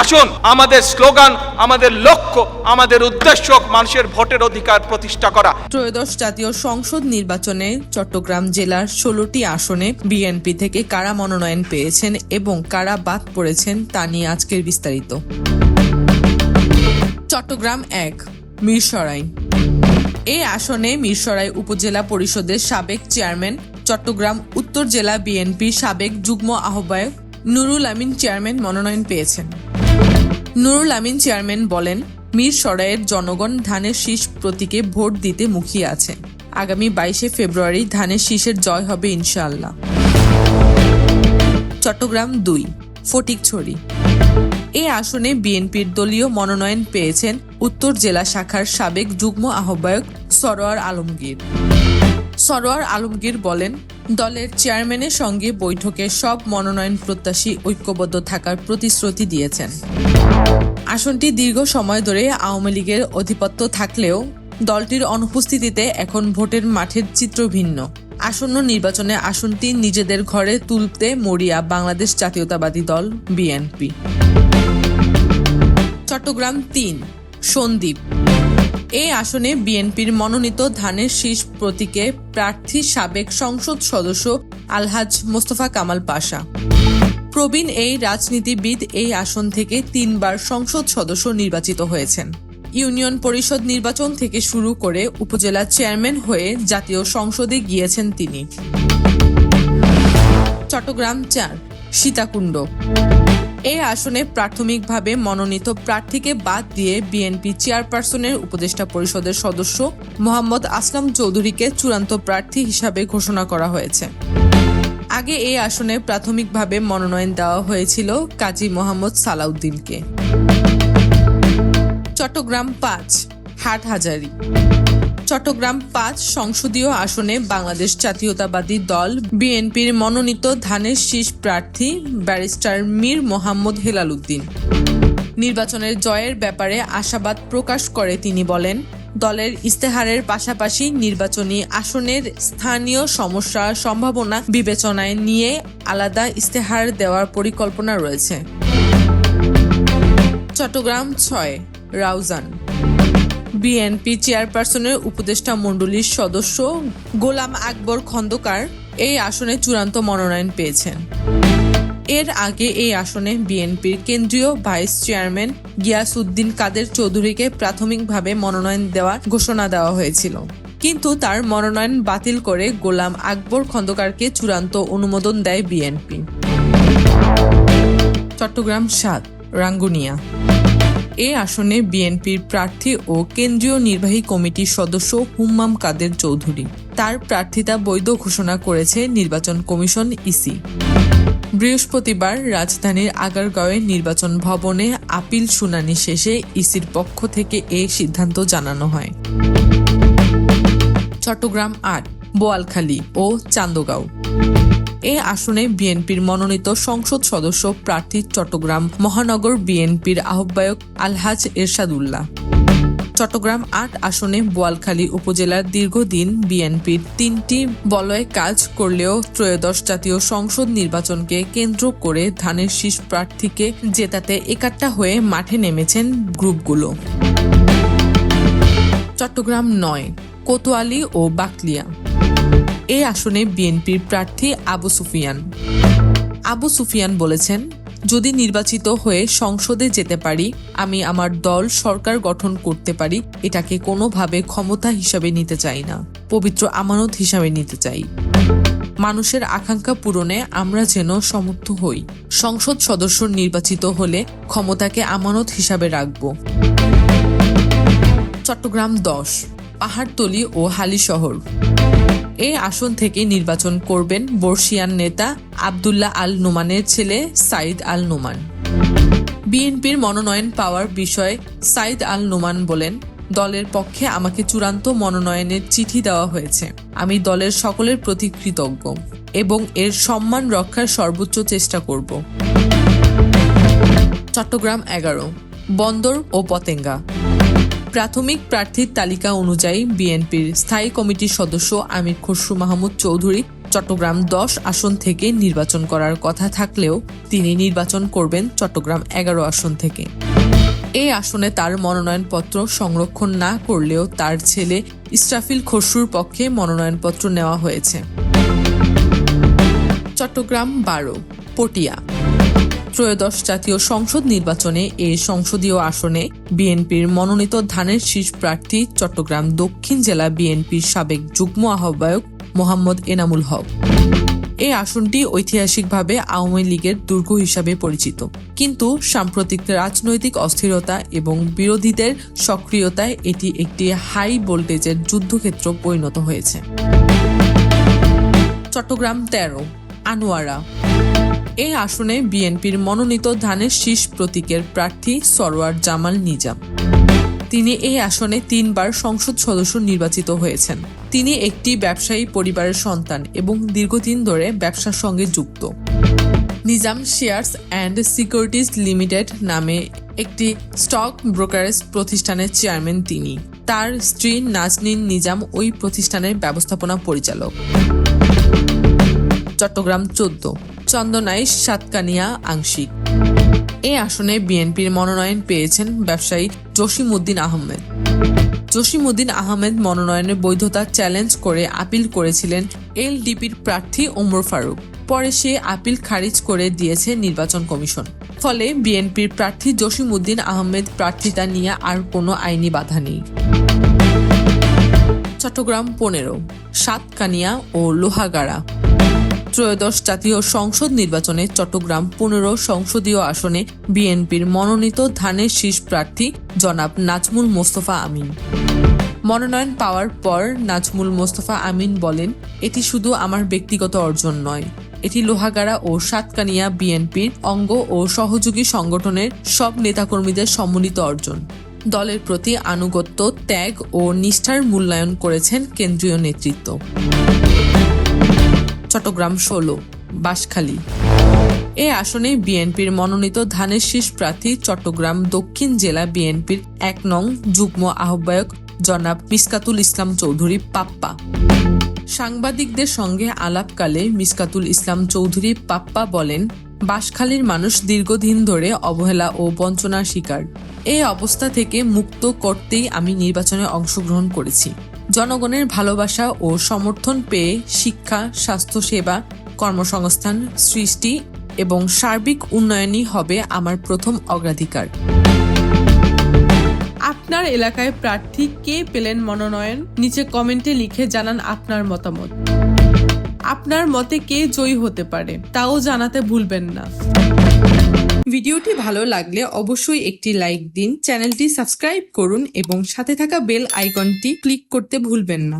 আসুন, আমাদের স্লোগান, আমাদের লক্ষ্য, আমাদের উদ্দেশ্য মানুষের ভোটের অধিকার প্রতিষ্ঠা করা। ত্রয়োদশ জাতীয় সংসদ নির্বাচনে চট্টগ্রাম জেলার ষোলোটি আসনে বিএনপি থেকে কারা মনোনয়ন পেয়েছেন এবং কারা বাদ পড়েছেন তা নিয়ে আজকের বিস্তারিত। চট্টগ্রাম এক, মিরসরাই। এই আসনে মিরসরাই উপজেলা পরিষদের সাবেক চেয়ারম্যান, চট্টগ্রাম উত্তর জেলা বিএনপি সাবেক যুগ্ম আহ্বায়ক নুরুল আমিন চেয়ারম্যান মনোনয়ন পেয়েছেন। নুরুল আমিন চেয়ারম্যান বলেন, মীর সরাইয়ের জনগণ ধানের শীষ প্রতীকে ভোট দিতে মুখিয়ে আছে। আগামী বাইশে ফেব্রুয়ারি ধানের শীষের জয় হবে ইনশাআল্লাহ। চট্টগ্রাম দুই, ফটিকছড়ি। এই আসনে বিএনপির দলীয় মনোনয়ন পেয়েছেন উত্তর জেলা শাখার সাবেক যুগ্ম আহ্বায়ক সরোয়ার আলমগীর। সরোয়ার আলমগীর বলেন দলের চেয়ারম্যানের সঙ্গে বৈঠকে সব মনোনয়ন প্রত্যাশী ঐক্যবদ্ধ থাকার প্রতিশ্রুতি দিয়েছেন। আসনটি দীর্ঘ সময় ধরে আওয়ামী লীগের আধিপত্য থাকলেও দলটির অনুপস্থিতিতে এখন ভোটের মাঠের চিত্র ভিন্ন। আসন্ন নির্বাচনে আসনটি নিজেদের ঘরে তুলতে মরিয়া বাংলাদেশ জাতীয়তাবাদী দল, বিএনপি। চট্টগ্রাম তিন, সন্দ্বীপ। এই আসনে বিএনপির মনোনীত ধানের শীষ প্রতীকে প্রার্থী সাবেক সংসদ সদস্য আলহাজ মোস্তফা কামাল পাশা। প্রবীণ এই রাজনীতিবিদ এই আসন থেকে তিনবার সংসদ সদস্য নির্বাচিত হয়েছেন। ইউনিয়ন পরিষদ নির্বাচন থেকে শুরু করে উপজেলা চেয়ারম্যান হয়ে জাতীয় সংসদে গিয়েছেন তিনি। চট্টগ্রাম চার, সীতাকুণ্ড। এই আসনে প্রাথমিকভাবে মনোনীত প্রার্থীকে বাদ দিয়ে বিএনপি চেয়ারপারসনের উপদেষ্টা পরিষদের সদস্য মোহাম্মদ আসলাম চৌধুরীকে চূড়ান্ত প্রার্থী হিসাবে ঘোষণা করা হয়েছে। আগে এই আসনে প্রাথমিকভাবে মনোনয়ন দেওয়া হয়েছিল কাজী মোহাম্মদ সালাউদ্দিনকে। চট্টগ্রাম পাঁচ, হাটহাজারি। চট্টগ্রাম পাঁচ সংসদীয় আসনে বাংলাদেশ জাতীয়তাবাদী দল, বিএনপির মনোনীত ধানের শীষ প্রার্থী ব্যারিস্টার মীর মোহাম্মদ হেলাল উদ্দিন। নির্বাচনের জয়ের ব্যাপারে আশাবাদ প্রকাশ করে তিনি বলেন, দলের ইস্তেহারের পাশাপাশি নির্বাচনী আসনের স্থানীয় সমস্যা সম্ভাবনা বিবেচনায় নিয়ে আলাদা ইস্তেহার দেওয়ার পরিকল্পনা রয়েছে। চট্টগ্রাম ছয়, রাউজান। বিএনপি চেয়ারপারসনের উপদেষ্টা মণ্ডলীর সদস্য গোলাম আকবর খন্দকার এই আসনে চূড়ান্ত মনোনয়ন পেয়েছেন। এর আগে এই আসনে বিএনপির কেন্দ্রীয় ভাইস চেয়ারম্যান গিয়াসউদ্দিন কাদের চৌধুরীকে প্রাথমিকভাবে মনোনয়ন দেওয়ার ঘোষণা দেওয়া হয়েছিল। কিন্তু তার মনোনয়ন বাতিল করে গোলাম আকবর খন্দকারকে চূড়ান্ত অনুমোদন দেয় বিএনপি। চট্টগ্রাম সাত, রাঙ্গুনিয়া। এ আসনে বিএনপির প্রার্থী ও কেন্দ্রীয় নির্বাহী কমিটির সদস্য হুম্মাম কাদের চৌধুরী। তার প্রার্থিতা বৈধ ঘোষণা করেছে নির্বাচন কমিশন ইসি। বৃহস্পতিবার রাজধানীর আগারগাঁওয়ে নির্বাচন ভবনে আপিল শুনানি শেষে ইসির পক্ষ থেকে এ সিদ্ধান্ত জানানো হয়। চট্টগ্রাম আট, বোয়ালখালী ও চান্দগাঁও। এ আসনে বিএনপির মনোনীত সংসদ সদস্য প্রার্থী চট্টগ্রাম মহানগর বিএনপির আহ্বায়ক আলহাজ এরশাদুল্লাহ। চট্টগ্রাম আট আসনে বোয়ালখালী উপজেলার দীর্ঘদিন বিএনপির তিনটি বলয়ে কাজ করলেও ত্রয়োদশ জাতীয় সংসদ নির্বাচনকে কেন্দ্র করে ধানের শীষ প্রার্থীকে জেতাতে একাট্টা হয়ে মাঠে নেমেছেন গ্রুপগুলো। চট্টগ্রাম নয়, কোতোয়ালি ও বাকলিয়া। এই আসনে বিএনপির প্রার্থী আবু সুফিয়ান। আবু সুফিয়ান বলেছেন, যদি নির্বাচিত হয়ে সংসদে যেতে পারি, আমি আমার দল সরকার গঠন করতে পারি, এটাকে কোনোভাবে ক্ষমতা হিসাবে নিতে চাই না, পবিত্র আমানত হিসাবে নিতে চাই। মানুষের আকাঙ্ক্ষা পূরণে আমরা যেন সমর্থ হই। সংসদ সদস্য নির্বাচিত হলে ক্ষমতাকে আমানত হিসাবে রাখব। চট্টগ্রাম দশ, পাহাড়তলি ও হালিশহর এই আসন থেকে নির্বাচন করবেন বর্ষিয়ান নেতা আবদুল্লাহ আল নোমানের ছেলে সাইদ আল নোমান। বিএনপির মনোনয়ন পাওয়ার বিষয়ে সাইদ আল নোমান বলেন, দলের পক্ষে আমাকে চূড়ান্ত মনোনয়নের চিঠি দেওয়া হয়েছে। আমি দলের সকলের প্রতি কৃতজ্ঞ এবং এর সম্মান রক্ষার সর্বোচ্চ চেষ্টা করব। চট্টগ্রাম এগারো, বন্দর ও পতেঙ্গা প্রাথমিক প্রার্থীর তালিকা অনুযায়ী বিএনপির স্থায়ী কমিটির সদস্য আমির খসরু মাহমুদ চৌধুরী চট্টগ্রাম দশ আসন থেকে নির্বাচন করার কথা থাকলেও তিনি নির্বাচন করবেন চট্টগ্রাম এগারো আসন থেকে। এই আসনে তার মনোনয়নপত্র সংরক্ষণ না করলেও তার ছেলে ইসরাফিল খসরুর পক্ষে মনোনয়নপত্র নেওয়া হয়েছে। চট্টগ্রাম বারো, পটিয়া। ত্রয়োদশ জাতীয় সংসদ নির্বাচনে এ সংসদীয় আসনে বিএনপির মনোনীত ধানের শীষ প্রার্থী চট্টগ্রাম দক্ষিণ জেলা বিএনপির সাবেক যুগ্ম আহ্বায়ক মোহাম্মদ এনামুল হক। এই আসনটি ঐতিহাসিকভাবে আওয়ামী লীগের দুর্গ হিসাবে পরিচিত। কিন্তু সাম্প্রতিক রাজনৈতিক অস্থিরতা এবং বিরোধীদের সক্রিয়তায় এটি একটি হাই ভোল্টেজের যুদ্ধক্ষেত্র পরিণত হয়েছে। চট্টগ্রাম তেরো, আনোয়ারা এই আসনে বিএনপির মনোনীত ধানের শীষ প্রতীকের প্রার্থী সরোয়ার জামাল নিজাম। তিনি এই আসনে তিনবার সংসদ সদস্য নির্বাচিত হয়েছেন। তিনি একটি ব্যবসায়ী পরিবারের সন্তান এবং দীর্ঘদিন ধরে ব্যবসার সঙ্গে যুক্ত। Nizam shares and securities limited নামে একটি স্টক ব্রোকারেজ প্রতিষ্ঠানের চেয়ারম্যান তিনি। তার স্ত্রী নাজনীন নিজাম ওই প্রতিষ্ঠানের ব্যবস্থাপনা পরিচালক। চট্টগ্রাম চোদ্দ। চন্দনাইশ সাতকানিয়া আংশিক। এই আসনে বিএনপির মনোনয়ন পেয়েছেন ব্যবসায়ী জসিমউদ্দিন আহমেদ। জসিমউদ্দিন আহমেদ মনোনয়নের বৈধতা চ্যালেঞ্জ করে আপিল করেছিলেন এলডিপির প্রার্থী ওমর ফারুক। পরে সে আপিল খারিজ করে দিয়েছে নির্বাচন কমিশন। ফলে বিএনপির প্রার্থী জসিমউদ্দিন আহমেদ প্রার্থিতা নিয়ে আর কোনো আইনি বাধা নেই। চট্টগ্রাম পনেরো, সাতকানিয়া ও লোহাগাড়া। ত্রয়োদশ জাতীয় সংসদ নির্বাচনে চট্টগ্রাম পনেরো সংসদীয় আসনে বিএনপির মনোনীত ধানের শীষ প্রার্থী জনাব নাজমুল মোস্তফা আমিন। মনোনয়ন পাওয়ার পর নাজমুল মোস্তফা আমিন বলেন, এটি শুধু আমার ব্যক্তিগত অর্জন নয়। এটি লোহাগাড়া ও সাতকানিয়া বিএনপির অঙ্গ ও সহযোগী সংগঠনের সব নেতাকর্মীদের সম্মিলিত অর্জন। দলের প্রতি আনুগত্য, ত্যাগ ও নিষ্ঠার মূল্যায়ন করেছেন কেন্দ্রীয় নেতৃত্ব। চট্টগ্রাম ষোলো, বাঁশখালী। এ আসনে বিএনপির মনোনীত ধানের শীষ প্রার্থী চট্টগ্রাম দক্ষিণ জেলা বিএনপির এক নং যুগ্ম আহ্বায়ক জনাব মিসকাতুল ইসলাম চৌধুরী পাপ্পা। সাংবাদিকদের সঙ্গে আলাপকালে মিসকাতুল ইসলাম চৌধুরী পাপ্পা বলেন, বাঁশখালীর মানুষ দীর্ঘদিন ধরে অবহেলা ও বঞ্চনার শিকার। এই অবস্থা থেকে মুক্ত করতেই আমি নির্বাচনে অংশগ্রহণ করেছি। জনগণের ভালোবাসা ও সমর্থন পেয়ে শিক্ষা, স্বাস্থ্যসেবা, কর্মসংস্থান সৃষ্টি এবং সার্বিক উন্নয়নই হবে আমার প্রথম অগ্রাধিকার। আপনার এলাকায় প্রার্থী কে পেলেন মনোনয়ন? নিচে কমেন্টে লিখে জানান আপনার মতামত। আপনার মতে কে জয়ী হতে পারে? তাও জানাতে ভুলবেন না। ভিডিওটি ভালো লাগলে অবশ্যই একটি লাইক দিন, চ্যানেলটি সাবস্ক্রাইব করুন এবং সাথে থাকা বেল আইকনটি ক্লিক করতে ভুলবেন না।